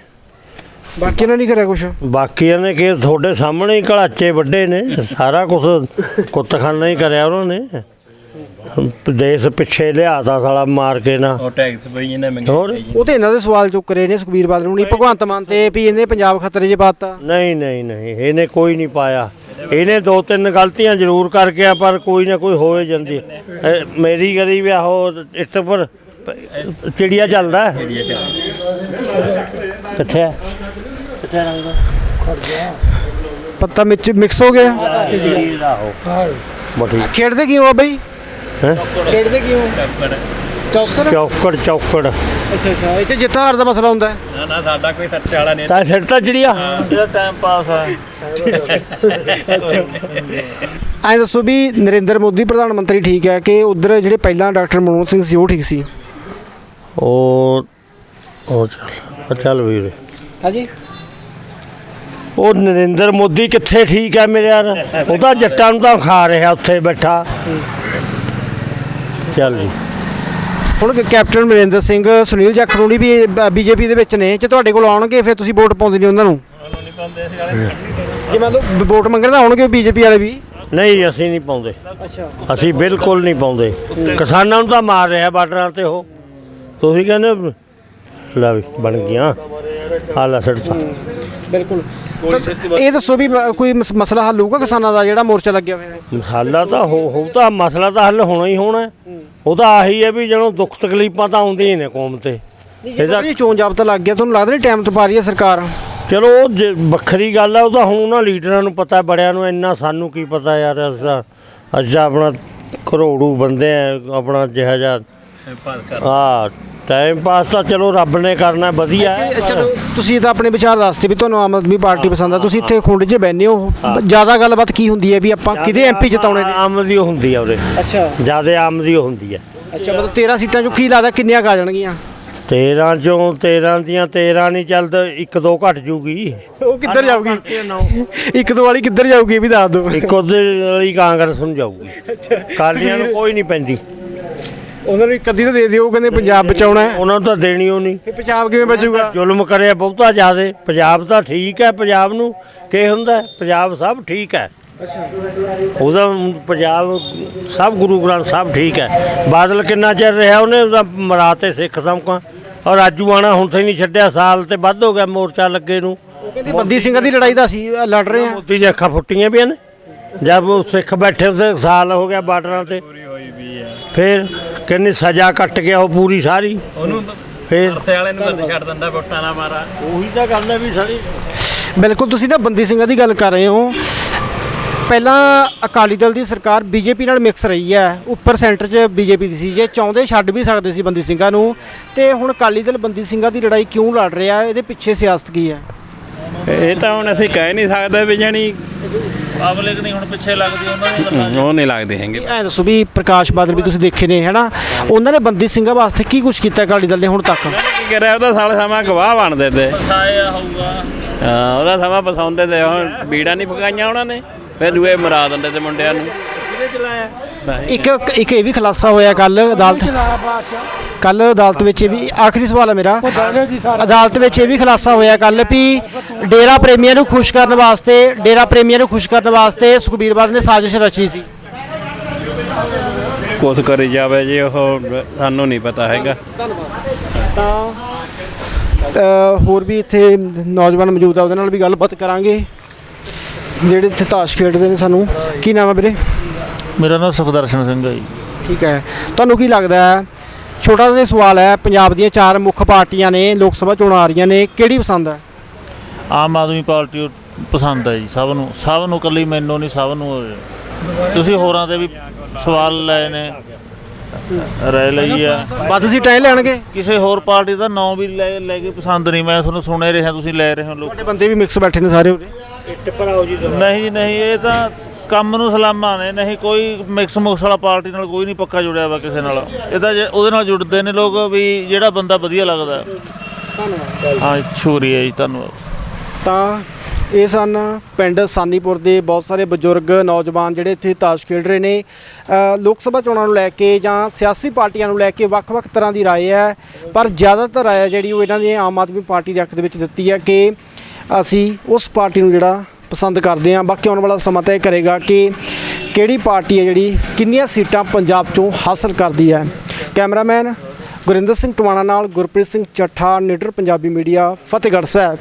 ਬਾਕੀ ਨੇ ਨਹੀਂ ਕਰਿਆ ਕੁਛ? ਬਾਕੀਆਂ ਨੇ ਕਿ ਤੁਹਾਡੇ ਸਾਹਮਣੇ ਹੀ ਘਲਾਚੇ ਵੱਡੇ ਨੇ। ਸਾਰਾ ਕੁਝ ਕੁੱਤਖਾਨਾ ਹੀ ਕਰਿਆ ਉਹਨਾਂ ਨੇ। ਦੇਸ਼ ਪਿੱਛੇ ਲਿਆਤਾ ਸਾਲਾ ਮਾਰ ਕੇ ਨਾ ਉਹ ਟੈਕਸ ਪਈ ਇਹਨੇ ਹੋਰ ਉਹ ਤੇ ਇਹਨਾਂ ਦੇ ਸਵਾਲ ਚੁੱਕ ਰਹੇ ਨੇ ਸੁਖਬੀਰ ਬਾਦਲ ਨੂੰ ਨਹੀਂ ਭਗਵੰਤ ਮਾਨ ਤੇ ਵੀ ਇਹਨੇ ਪੰਜਾਬ ਖਤਰੇ 'ਚ ਪਾਤਾ ਨਹੀਂ ਨਹੀਂ ਨਹੀਂ ਇਹਨੇ ਕੋਈ ਨਹੀਂ ਪਾਇਆ ਇਹਨੇ ਦੋ ਤਿੰਨ ਗਲਤੀਆਂ ਜ਼ਰੂਰ ਕਰਕੇ ਆ ਪਰ ਕੋਈ ਨਾ ਕੋਈ ਹੋਏ ਜਾਂਦੀ ਹੈ। ਮੇਰੀ ਗਰੀ ਵੀ ਆਹੋ ਇੱਟ ਪਰ ਚਿੜੀਆ ਚੱਲਦਾ ਹੈ। ਕਿੱਥੇ ਹੈ ਕਿੱਥੇ ਰੰਗ ਪੱਤਾ ਵਿੱਚ ਮਿਕਸ ਹੋ ਗਿਆ ਚਿੜੀਆ ਹੋ ਮੋਟੀ ਖੇਡਦੇ ਕਿਉਂ ਆ ਬਈ ਹੈ। ਖੇਡਦੇ ਕਿਉਂ? ਚੌਸਰ? ਚੌਕੜ ਚੌਕੜ। ਅੱਛਾ ਅੱਛਾ। ਇੱਥੇ ਜਿੱਤ ਹਾਰ ਦਾ ਮਸਲਾ ਹੁੰਦਾ ਹੈ? ਨਾ ਨਾ ਸਾਡਾ ਕੋਈ ਸੱਚ ਵਾਲਾ ਨਹੀਂ। ਤਾਂ ਸਿਰ ਤਾਂ ਚਿੜੀਆ। ਇਹਦਾ ਟਾਈਮ ਪਾਸ ਆ। ਐਂ ਦੱਸੋ ਵੀ ਨਰਿੰਦਰ ਮੋਦੀ ਪ੍ਰਧਾਨ ਮੰਤਰੀ ਠੀਕ ਹੈ ਕਿ ਉਧਰ ਜਿਹੜੇ ਪਹਿਲਾਂ ਡਾਕਟਰ ਮਨਮੋਹਨ ਸਿੰਘ ਸੀ ਉਹ ਠੀਕ ਸੀ? ਉਹ ਉਹ ਚੱਲ ਉਹ ਚੱਲ ਵੀਰ। ਹਾਂਜੀ? ਉਹ ਨਰਿੰਦਰ ਮੋਦੀ ਕਿੱਥੇ ਠੀਕ ਹੈ ਮੇਰੇ ਯਾਰ? ਉਹ ਤਾਂ ਜੱਟਾਂ ਨੂੰ ਤਾਂ ਖਾ ਰਿਹਾ ਉੱਥੇ ਬੈਠਾ। ਚੱਲ ਜੀ। ਹੁਣ ਕ- ਕੈਪਟਨ ਅਮਰਿੰਦਰ ਸਿੰਘ ਸੁਨੀਲ ਜਾਖੜੂਣੀ ਵੀ ਬੀਜੇਪੀ ਦੇ ਵਿੱਚ ਨੇ ਜੇ ਤੁਹਾਡੇ ਕੋਲ ਆਉਣਗੇ ਫਿਰ ਤੁਸੀਂ ਵੋਟ ਪਾਉਂਦੇ ਨਹੀਂ ਉਹਨਾਂ ਨੂੰ? ਜੇ ਮੰਨ ਲਓ ਵੋਟ ਮੰਗਣ ਤਾਂ ਆਉਣਗੇ ਬੀਜੇਪੀ ਵਾਲੇ ਵੀ? ਨਹੀਂ ਅਸੀਂ ਨਹੀਂ ਪਾਉਂਦੇ। ਅੱਛਾ। ਅਸੀਂ ਬਿਲਕੁਲ ਨਹੀਂ ਪਾਉਂਦੇ। ਕਿਸਾਨਾਂ ਨੂੰ ਤਾਂ ਮਾਰ ਰਿਹਾ ਬਾਰਡਰਾਂ ਤੇ ਉਹ। ਤੁਸੀਂ ਕਹਿੰਦੇ ਲੈ ਵੀ ਬਣ ਗਿਆ ਹਾਲਾ ਸੜਤਾ ਬਿਲਕੁਲ। ਤਾਂ ਇਹ ਦੱਸੋ ਵੀ ਮ- ਕੋਈ ਮਸ- ਮਸਲਾ ਹੱਲ ਹੋਊਗਾ ਕਿਸਾਨਾਂ ਦਾ ਜਿਹੜਾ ਮੋਰਚਾ ਲੱਗਿਆ ਹੋਇਆ ਹੈ? ਮਸਾਲਾ ਤਾਂ ਹੋ ਹੋ ਤਾਂ ਮਸਲਾ ਤਾਂ ਹੱਲ ਹੋਣਾ ਹੀ ਹੋਣਾ। ਹੈ। ਉਹ ਤਾਂ ਆਹੀ ਹੈ ਵੀ ਜਦੋਂ ਦੁੱਖ ਤਕਲੀਫਾਂ ਤਾਂ ਆਉਂਦੀਆਂ ਹੀ ਨੇ ਕੌਮ ਤੇ। ਇਹਦਾ ਇਹ ਚੋਣ ਜਾਬਤਾ ਲੱਗ ਗਿਆ ਤੁਹਾਨੂੰ ਲੱਗਦਾ ਨਹੀਂ ਟਾਈਮ ਤੋਂ ਪਾ ਰਹੀ ਹੈ ਸਰਕਾਰ? ਚਲੋ ਉਹ ਜੇ ਵੱਖਰੀ ਗੱਲ ਆ ਉਹ ਤਾਂ ਹੁਣ ਉਹਨਾਂ ਲੀਡਰਾਂ ਨੂੰ ਪਤਾ ਬੜਿਆਂ ਨੂੰ ਇੰਨਾ ਸਾਨੂੰ ਕੀ ਪਤਾ ਯਾਰ ਅਸਾਂ ਅੱਛਾ ਆਪਣਾ ਕਰੋੜੂ ਬੰਦੇ ਆ ਆਪਣਾ ਜਿਹਾ ਜਿਹਾ ਹਾਂ ਟਾਈਮ ਪਾਸ ਤਾਂ ਚਲੋ ਰੱਬ ਨੇ ਕਰਨਾ ਵਧੀਆ ਹੈ। ਇਹ ਚਲੋ ਤੁਸੀਂ ਤਾਂ ਆਪਣੇ ਵਿਚਾਰ ਦੱਸਦੇ ਵੀ ਤੁਹਾਨੂੰ ਆਮ ਆਦਮੀ ਪਾਰਟੀ ਪਸੰਦ ਆ। ਤੁਸੀਂ ਇੱਥੇ ਖੁੰਡ 'ਚ ਬੈਠੇ ਹੋ। ਜ਼ਿਆਦਾ ਗੱਲਬਾਤ ਕੀ ਹੁੰਦੀ ਹੈ ਵੀ ਆਪਾਂ ਕਿਹਦੇ ਐਮਪੀ ਜਿਤਾਉਣੇ ਨੇ? ਆਮ ਦੀ ਹੁੰਦੀ ਆ ਉਰੇ। ਅੱਛਾ। ਜਿਆਦੇ ਆਮ ਦੀ ਹੁੰਦੀ ਆ। ਅੱਛਾ ਮਤਲਬ 13 ਸੀਟਾਂ 'ਚੋਂ ਕੀ ਲੱਗਦਾ ਕਿੰਨੀਆਂ ਕੁ ਆ ਜਾਣਗੀਆਂ? 13 ਚੋਂ 13 ਦੀਆਂ 13 ਨਹੀਂ ਚੱਲਦਾ ਇੱਕ ਦੋ ਘਟ ਜੂਗੀ ਉਹ ਕਿੱਧਰ ਜਾਊਗੀ? ਇੱਕ ਦੋ ਵਾਲੀ ਕਿੱਧਰ ਜਾਊਗੀ ਇਹ ਵੀ ਦੱਸ ਦਿਓ। ਇੱਕ ਉਹਦੇ ਵਾਲੀ ਕਾਂਗਰਸ ਨੂੰ ਜਾਊਗੀ। ਕਾਲੀਆਂ ਨੂੰ ਕੋਈ ਨਹੀਂ ਪੈਂਦੀ। ਉਹਨਾਂ ਨੂੰ ਅੱਧੀ ਤਾਂ ਦੇ ਦਿਓ ਕਹਿੰਦੇ ਪੰਜਾਬ ਬਚਾਉਣਾ ਹੈ। ਉਹਨਾਂ ਨੂੰ ਤਾਂ ਦੇਣੀ ਉਹ ਨਹੀਂ। ਫਿਰ ਪੰਜਾਬ ਕਿਵੇਂ ਬਚੂਗਾ? ਜ਼ੁਲਮ ਕਰਿਆ ਬਹੁਤਾ ਜ਼ਿਆਦੇ। ਪੰਜਾਬ ਤਾਂ ਠੀਕ ਹੈ ਪੰਜਾਬ ਨੂੰ ਕੀ ਹੁੰਦਾ ਹੈ? ਪੰਜਾਬ ਸਭ ਠੀਕ ਹੈ। ਅੱਛਾ। ਉਹਦਾ ਪੰਜਾਬ ਸਭ ਗੁਰੂ ਗ੍ਰੰਥ ਸਾਹਿਬ ਠੀਕ ਹੈ। ਬਾਦਲ ਕਿੰਨਾ ਚਿਰ ਰਿਹਾ ਉਹਨੇ? ਉਹਦਾ ਮਰਾ ਤੇ ਸਿੱਖ ਸਮਕਾਂ ਔਰ ਰਾਜੂ ਆਣਾ ਹੁਣ ਤੇ ਨਹੀਂ ਛੱਡਿਆ ਸਾਲ ਤੇ ਵੱਧ ਹੋ ਗਿਆ ਮੋਰਚਾ ਲੱਗੇ ਨੂੰ। ਉਹ ਕਹਿੰਦੇ ਬੰਦੀ ਸਿੰਘਾਂ ਦੀ ਲੜਾਈ ਦਾ ਸੀ ਲੜ ਰਹੇ ਆ। ਮੋਦੀ ਦੀਆਂ ਅੱਖਾਂ ਫੁੱਟੀਆਂ ਵੀ ਨੇ। ਜਦ ਉਹ ਸਿੱਖ ਬੈਠੇ ਤੇ ਸਾਲ ਹੋ ਗਿਆ ਬਾਰਡਰਾਂ ਤੇ। ਫਿਰ ਕਹਿੰਦੇ ਸਜ਼ਾ ਕੱਟ ਗਿਆ ਉਹ ਪੂਰੀ ਸਾਰੀ। ਉਹਨੂੰ ਫੇਰ ਅਰਥੇ ਵਾਲੇ ਨੂੰ ਬੰਦ ਛੱਡ ਦਿੰਦਾ ਵੋਟਾਂ ਦਾ ਮਾਰਾ। ਉਹੀ ਤਾਂ ਗੱਲ ਹੈ ਵੀ ਸਾਰੀ। ਬਿਲਕੁਲ ਤੁਸੀਂ ਨਾ ਬੰਦੀ ਸਿੰਘਾਂ ਦੀ ਗੱਲ ਕਰ ਰਹੇ ਹੋ। ਪਹਿਲਾਂ ਅਕਾਲੀ ਦਲ ਦੀ ਸਰਕਾਰ ਬੀਜੇਪੀ ਨਾਲ ਮਿਕਸ ਰਹੀ ਹੈ। ਉੱਪਰ ਸੈਂਟਰ 'ਚ ਬੀਜੇਪੀ ਦੀ ਸੀ ਜੇ ਚਾਹੁੰਦੇ ਛੱਡ ਵੀ ਸਕਦੇ ਸੀ ਬੰਦੀ ਸਿੰਘਾਂ ਨੂੰ। ਤੇ ਹੁਣ ਅਕਾਲੀ ਦਲ ਬੰਦੀ ਸਿੰਘਾਂ ਦੀ ਲੜਾਈ ਕਿਉਂ ਲੜ ਰਿਹਾ? ਇਹਦੇ ਪਿੱਛੇ ਸਿਆਸਤ ਕੀ ਹੈ? ਇਹ ਤਾਂ ਹੁਣ ਅਸੀਂ ਕਹਿ ਨਹੀਂ ਸਕਦੇ ਵੀ ਜਾਣੀ ਪਬਲਿਕ ਨਹੀਂ ਹੁਣ ਪਿੱਛੇ ਲੱਗਦੀ ਉਹਨਾਂ ਦੀ ਗੱਲਾਂ ਉਹ ਨਹੀਂ ਲੱਗਦੇ ਹੈਗੇ। ਐਂ ਦੱਸੋ ਵੀ ਪ੍ਰਕਾਸ਼ ਬਾਦਲ ਵੀ ਤੁਸੀਂ ਦੇਖੇ ਨੇ ਹੈਨਾ? ਉਹਨਾਂ ਨੇ ਬੰਦੀ ਸਿੰਘਾਂ ਵਾਸਤੇ ਕੀ ਕੁਝ ਕੀਤਾ ਅਕਾਲੀ ਦਲ ਨੇ ਹੁਣ ਤੱਕ? ਨੇ ਕੀ ਕਰਿਆ? ਉਹਦਾ ਸਾਲ ਸਮਾਂ ਗਵਾਹ ਬਣਦੇ ਤੇ। ਸਾਇਆ ਹੋਊਗਾ। ਹਾਂ ਉਹਦਾ ਸਮਾਂ ਪਸਾਉਂਦੇ ਤੇ ਹੁਣ ਬੀੜਾ ਨਹੀਂ ਪਕਾਈਆਂ ਉਹਨਾਂ ਨੇ। ਫਿਰ ਦੂਏ ਮਰਾ ਦਿੰਦੇ ਤੇ ਮੁੰਡਿਆਂ ਨੂੰ। ਇੱਕ ਇੱਕ ਇਹ ਵੀ ਖੁਲਾਸਾ ਹੋਇਆ ਕੱਲ ਅਦਾਲਤ ਕੱਲ ਅਦਾਲਤ ਵਿੱਚ ਇਹ ਵੀ ਆਖਰੀ ਸਵਾਲ ਹੈ ਮੇਰਾ। ਅਦਾਲਤ ਵਿੱਚ ਇਹ ਵੀ ਖੁਲਾਸਾ ਹੋਇਆ ਕੱਲ ਵੀ ਡੇਰਾ ਪ੍ਰੇਮੀਆਂ ਨੂੰ ਖੁਸ਼ ਕਰਨ ਵਾਸਤੇ ਡੇਰਾ ਪ੍ਰੇਮੀਆਂ ਨੂੰ ਖੁਸ਼ ਕਰਨ ਵਾਸਤੇ ਸੁਖਬੀਰ ਬਾਦਲ ਨੇ ਸਾਜ਼ਿਸ਼ ਰਚੀ ਸੀ। ਕੁਛ ਕਰੀ ਜਾਵੇ ਜੀ ਉਹ ਸਾਨੂੰ ਨਹੀਂ ਪਤਾ ਹੈਗਾ। ਤਾਂ ਹੋਰ ਵੀ ਇੱਥੇ ਨੌਜਵਾਨ ਮੌਜੂਦ ਆ ਉਹਦੇ ਨਾਲ ਵੀ ਗੱਲਬਾਤ ਕਰਾਂਗੇ। ਜਿਹੜੇ ਇੱਥੇ ਤਾਸ਼ ਖੇਡਦੇ ਨੇ ਸਾਨੂੰ। ਕੀ ਨਾਮ ਹੈ ਵੀਰੇ? ਮੇਰਾ ਨਾਮ ਸੁਖਦਰਸ਼ਨ ਸਿੰਘ ਹੈ ਜੀ। ਠੀਕ ਹੈ। ਤੁਹਾਨੂੰ ਕੀ ਲੱਗਦਾ ਹੈ? ਛੋਟਾ ਜਿਹਾ ਸਵਾਲ ਹੈ ਪੰਜਾਬ ਦੀਆਂ ਚਾਰ ਮੁੱਖ ਪਾਰਟੀਆਂ ਨੇ ਲੋਕ ਸਭਾ ਚੋਣਾਂ ਆ ਰਹੀਆਂ ਨੇ ਕਿਹੜੀ ਪਸੰਦ ਹੈ? ਆਮ ਆਦਮੀ ਪਾਰਟੀ ਪਸੰਦ ਹੈ ਜੀ ਸਭ ਨੂੰ ਸਭ ਨੂੰ ਕੱਲੀ ਮੈਨੂੰ ਨਹੀਂ ਸਭ ਨੂੰ ਤੁਸੀਂ ਹੋਰਾਂ ਦੇ ਵੀ ਸਵਾਲ ਲਏ ਨੇ ਰਾਏ ਲਈ ਆ। ਵੱਧ ਸੀਟਾਂ ਇਹ ਲੈਣਗੇ। ਕਿਸੇ ਹੋਰ ਪਾਰਟੀ ਦਾ ਨਾਂ ਵੀ ਲੈ ਲੈ ਕੇ ਪਸੰਦ ਨਹੀਂ ਮੈਂ ਤੁਹਾਨੂੰ ਸੁਣੇ ਰਿਹਾ ਤੁਸੀਂ ਲੈ ਰਹੇ ਹੋ ਲੋਕ। ਤੁਹਾਡੇ ਬੰਦੇ ਵੀ ਮਿਕਸ ਬੈਠੇ ਨੇ ਸਾਰੇ ਉਰੇ। ਨਹੀਂ ਜੀ ਨਹੀਂ ਇਹ ਤਾਂ ਕੰਮ ਨੂੰ ਸਲਾਮਾ ਨੇ ਨਹੀਂ ਕੋਈ ਮਿਕਸ ਮੁਕਸ ਵਾਲਾ ਪਾਰਟੀ ਨਾਲ ਕੋਈ ਨਹੀਂ ਪੱਕਾ ਜੁੜਿਆ ਵਾ ਕਿਸੇ ਨਾਲ। ਇਹਦਾ ਉਹਦੇ ਨਾਲ ਜੁੜਦੇ ਨੇ ਲੋਕ ਵੀ ਜਿਹੜਾ ਬੰਦਾ ਵਧੀਆ ਲੱਗਦਾ। ਧੰਨਵਾਦ। ਹਾਂ ਸ਼ੁਕਰੀਆ ਜੀ ਧੰਨਵਾਦ। ਤਾਂ ਇਹ ਸਨ ਪਿੰਡ ਸਾਨੀਪੁਰ ਦੇ ਬਹੁਤ ਸਾਰੇ ਬਜ਼ੁਰਗ ਨੌਜਵਾਨ ਜਿਹੜੇ ਇੱਥੇ ਤਾਸ਼ ਖੇਡ ਰਹੇ ਨੇ। ਲੋਕ ਸਭਾ ਚੋਣਾਂ ਨੂੰ ਲੈ ਕੇ ਜਾਂ ਸਿਆਸੀ ਪਾਰਟੀਆਂ ਨੂੰ ਲੈ ਕੇ ਵੱਖ-ਵੱਖ ਤਰ੍ਹਾਂ ਦੀ ਰਾਏ ਹੈ। ਪਰ ਜ਼ਿਆਦਾਤਰ ਰਾਏ ਜਿਹੜੀ ਉਹ ਇਹਨਾਂ ਦੀ ਆਮ ਆਦਮੀ ਪਾਰਟੀ ਦੇ ਹੱਕ ਦੇ ਵਿੱਚ ਦਿੱਤੀ ਹੈ ਕਿ ਅਸੀਂ ਉਸ ਪਾਰਟੀ ਨੂੰ ਜਿਹੜਾ ਪਸੰਦ ਕਰਦੇ ਹਾਂ। ਬਾਕੀ ਆਉਣ ਵਾਲਾ ਸਮਾਂ ਤੈਅ ਕਰੇਗਾ ਕਿ ਕਿਹੜੀ ਪਾਰਟੀ ਹੈ ਜਿਹੜੀ ਕਿੰਨੀਆਂ ਸੀਟਾਂ ਪੰਜਾਬ ਚੋਂ ਹਾਸਲ ਕਰਦੀ ਹੈ। ਕੈਮਰਾਮੈਨ ਗੁਰਿੰਦਰ ਸਿੰਘ ਟਵਾਣਾ ਨਾਲ ਗੁਰਪ੍ਰੀਤ ਸਿੰਘ ਚੱਠਾ ਨਿਡਰ ਪੰਜਾਬੀ ਮੀਡੀਆ, ਫਤਿਹਗੜ੍ਹ ਸਾਹਿਬ।